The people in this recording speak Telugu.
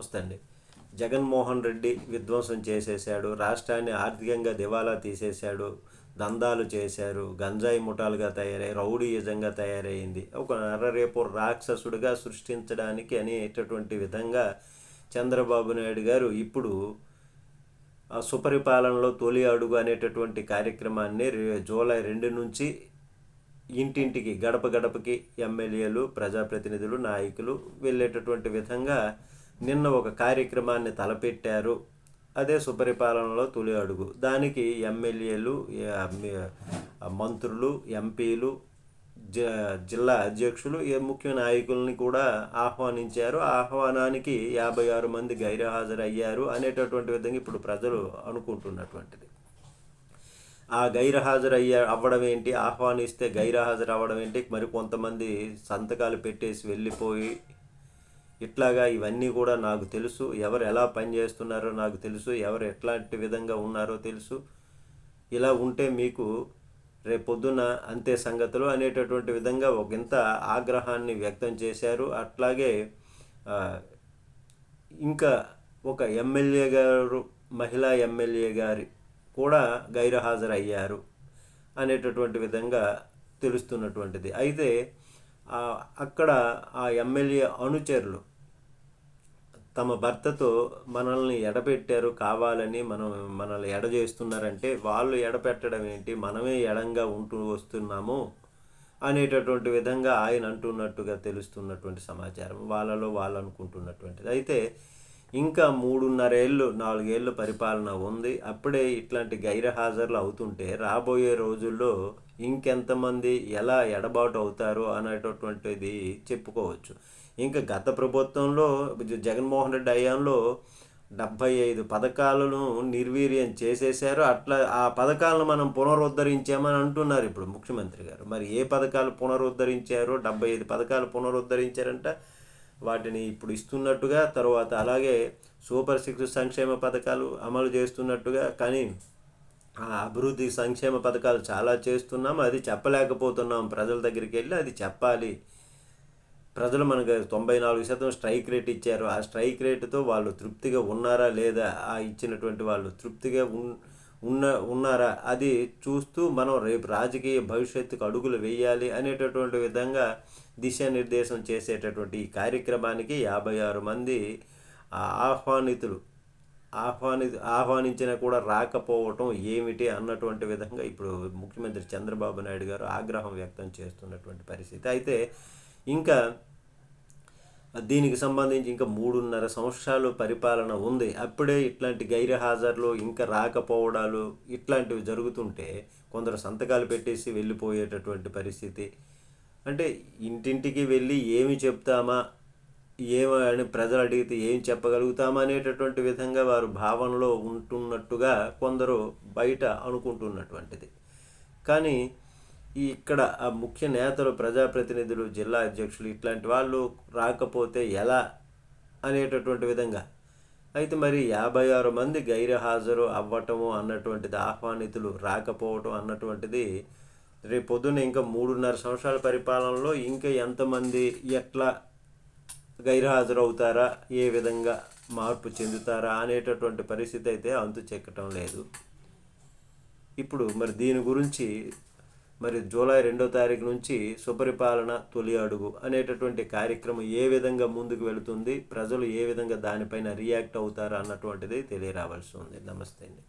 నమస్తే అండి జగన్మోహన్ రెడ్డి విధ్వంసం చేసేశాడు రాష్ట్రాన్ని ఆర్థికంగా దివాలా తీసేశాడు దందాలు చేశారు గంజాయి ముఠాలుగా తయారై రౌడీయజంగా తయారైంది. ఒక నరరేపు రాక్షసుడిగా సృష్టించడానికి అనేటటువంటి విధంగా చంద్రబాబు నాయుడు గారు ఇప్పుడు ఆ సుపరిపాలనలో తొలి అడుగు అనేటటువంటి కార్యక్రమాన్ని జూలై రెండు నుంచి ఇంటింటికి గడప గడపకి ఎమ్మెల్యేలు ప్రజాప్రతినిధులు నాయకులు వెళ్ళేటటువంటి విధంగా నిన్న ఒక కార్యక్రమాన్ని తలపెట్టారు. అదే సుపరిపాలనలో తొలి అడుగు. దానికి ఎమ్మెల్యేలు మంత్రులు ఎంపీలు జ జిల్లా అధ్యక్షులు ఏ ముఖ్య నాయకుల్ని కూడా ఆహ్వానించారు. ఆ ఆహ్వానానికి యాభై ఆరు మంది గైరహాజరయ్యారు అనేటటువంటి విధంగా ఇప్పుడు ప్రజలు అనుకుంటున్నటువంటిది. ఆ గైరహాజరు అయ్యా అవ్వడం ఏంటి? ఆహ్వానిస్తే గైరహాజరు అవ్వడం ఏంటి? మరి కొంతమంది సంతకాలు పెట్టేసి వెళ్ళిపోయి ఇట్లాగా ఇవన్నీ కూడా నాకు తెలుసు. ఎవరు ఎలా పనిచేస్తున్నారో నాకు తెలుసు. ఎవరు ఎట్లాంటి విధంగా ఉన్నారో తెలుసు. ఇలా ఉంటే మీకు రేపొద్దున అంతే సంగతులు అనేటటువంటి విధంగా ఒక ఇంత ఆగ్రహాన్ని వ్యక్తం చేశారు. అట్లాగే ఇంకా ఒక ఎమ్మెల్యే గారు మహిళా ఎమ్మెల్యే గారి కూడా గైరహాజరయ్యారు అనేటటువంటి విధంగా తెలుస్తున్నటువంటిది. అయితే అక్కడ ఆ ఎమ్మెల్యే అనుచరులు తమ భర్తతో మనల్ని ఎడపెట్టారు కావాలని మనం మనల్ని ఎడజేస్తున్నారంటే వాళ్ళు ఎడపెట్టడం ఏంటి? మనమే ఎడంగా ఉంటూ వస్తున్నాము అనేటటువంటి విధంగా ఆయన అంటున్నట్టుగా తెలుస్తున్నటువంటి సమాచారం. వాళ్ళలో వాళ్ళు అనుకుంటున్నటువంటిది. అయితే ఇంకా మూడున్నరేళ్ళు నాలుగేళ్ళు పరిపాలన ఉంది. అప్పుడే ఇట్లాంటి గైరహాజరులు అవుతుంటే రాబోయే రోజుల్లో ఇంకెంతమంది ఎలా ఎడబాటు అవుతారు అనేటటువంటిది చెప్పుకోవచ్చు. ఇంకా గత ప్రభుత్వంలో జగన్మోహన్ రెడ్డి హయాంలో డెబ్భై ఐదు పథకాలను నిర్వీర్యం చేసేశారు. అట్లా ఆ పథకాలను మనం పునరుద్ధరించామని అంటున్నారు ఇప్పుడు ముఖ్యమంత్రి గారు. మరి ఏ పథకాలు పునరుద్ధరించారో? డెబ్బై ఐదు పథకాలు పునరుద్ధరించారంట. వాటిని ఇప్పుడు ఇస్తున్నట్టుగా తర్వాత అలాగే సూపర్ సిక్స్ సంక్షేమ పథకాలు అమలు చేస్తున్నట్టుగా కానీ అభివృద్ధి సంక్షేమ పథకాలు చాలా చేస్తున్నాం అది చెప్పలేకపోతున్నాం. ప్రజల దగ్గరికి వెళ్ళి అది చెప్పాలి. ప్రజలు మనకు తొంభై నాలుగు శాతం స్ట్రైక్ రేట్ ఇచ్చారు. ఆ స్ట్రైక్ రేటుతో వాళ్ళు తృప్తిగా ఉన్నారా లేదా ఆ ఇచ్చినటువంటి వాళ్ళు తృప్తిగా ఉన్న ఉన్నారా అది చూస్తూ మనం రేపు రాజకీయ భవిష్యత్తుకు అడుగులు వేయాలి అనేటటువంటి విధంగా దిశానిర్దేశం చేసేటటువంటి ఈ కార్యక్రమానికి యాభై ఆరు మంది ఆ ఆహ్వానితులు ఆహ్వాని ఆహ్వానించినా కూడా రాకపోవటం ఏమిటి అన్నటువంటి విధంగా ఇప్పుడు ముఖ్యమంత్రి చంద్రబాబు నాయుడు గారు ఆగ్రహం వ్యక్తం చేస్తున్నటువంటి పరిస్థితి. అయితే ఇంకా దీనికి సంబంధించి ఇంకా మూడున్నర సంవత్సరాలు పరిపాలన ఉంది. అప్పుడే ఇట్లాంటి గైరహాజరులు ఇంకా రాకపోవడాలు ఇట్లాంటివి జరుగుతుంటే కొందరు సంతకాలు పెట్టేసి వెళ్ళిపోయేటటువంటి పరిస్థితి. అంటే ఇంటింటికి వెళ్ళి ఏమి చెప్తామా ఏమని ప్రజలు అడిగితే ఏం చెప్పగలుగుతామా అనేటటువంటి విధంగా వారు భావనలో ఉంటున్నట్టుగా కొందరు బయట అనుకుంటున్నటువంటిది. కానీ ఈ ఇక్కడ ఆ ముఖ్య నేతలు ప్రజాప్రతినిధులు జిల్లా అధ్యక్షులు ఇట్లాంటి వాళ్ళు రాకపోతే ఎలా అనేటటువంటి విధంగా? అయితే మరి యాభై ఆరు మంది గైరహాజరు అవ్వటము అన్నటువంటిది ఆహ్వానితులు రాకపోవటం అన్నటువంటిది రేపు పొద్దున్న ఇంకా మూడున్నర సంవత్సరాల పరిపాలనలో ఇంకా ఎంతమంది ఎట్లా గైర్హాజరవుతారా? ఏ విధంగా మార్పు చెందుతారా? అనేటటువంటి పరిస్థితి అయితే అంతు చెక్కటం లేదు. ఇప్పుడు మరి దీని గురించి మరి జూలై రెండో తారీఖు నుంచి సుపరిపాలన తొలి అడుగు అనేటటువంటి కార్యక్రమం ఏ విధంగా ముందుకు వెళుతుంది? ప్రజలు ఏ విధంగా దానిపైన రియాక్ట్ అవుతారు? అన్నటువంటిది తెలియరావాల్సి ఉంది. నమస్తే అండి.